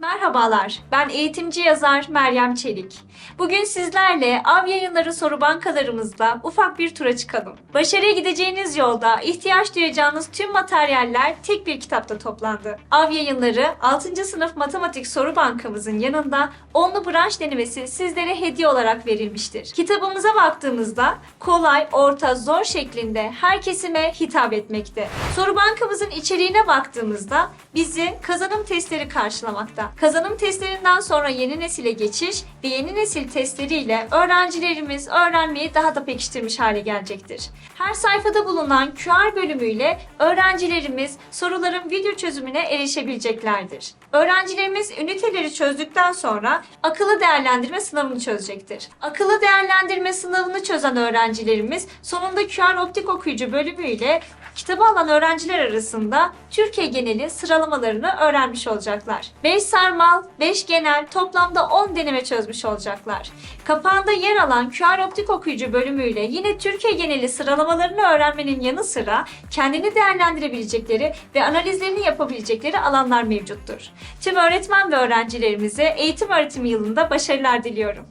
Merhabalar, ben eğitimci yazar Meryem Çelik. Bugün sizlerle Av Yayınları soru bankalarımızda ufak bir tura çıkalım. Başarıya gideceğiniz yolda ihtiyaç duyacağınız tüm materyaller tek bir kitapta toplandı. Av Yayınları 6. sınıf matematik soru bankamızın yanında onlu branş denemesi sizlere hediye olarak verilmiştir. Kitabımıza baktığımızda kolay, orta, zor şeklinde her kesime hitap etmekte. Soru bankamızın içeriğine baktığımızda bizi kazanım testleri karşılamakta. Kazanım testlerinden sonra yeni nesile geçiş ve yeni nesil testleriyle öğrencilerimiz öğrenmeyi daha da pekiştirmiş hale gelecektir. Her sayfada bulunan QR bölümüyle öğrencilerimiz soruların video çözümüne erişebileceklerdir. Öğrencilerimiz üniteleri çözdükten sonra akıllı değerlendirme sınavını çözecektir. Akıllı değerlendirme sınavını çözen öğrencilerimiz sonunda QR optik okuyucu bölümüyle kitabı alan öğrenciler arasında Türkiye geneli sıralamalarını öğrenmiş olacaklar. 5 sarmal, 5 genel toplamda 10 deneme çözmüş olacaklar. Kapağında yer alan QR optik okuyucu bölümüyle yine Türkiye geneli sıralamalarını öğrenmenin yanı sıra kendini değerlendirebilecekleri ve analizlerini yapabilecekleri alanlar mevcuttur. Tüm öğretmen ve öğrencilerimize eğitim öğretim yılında başarılar diliyorum.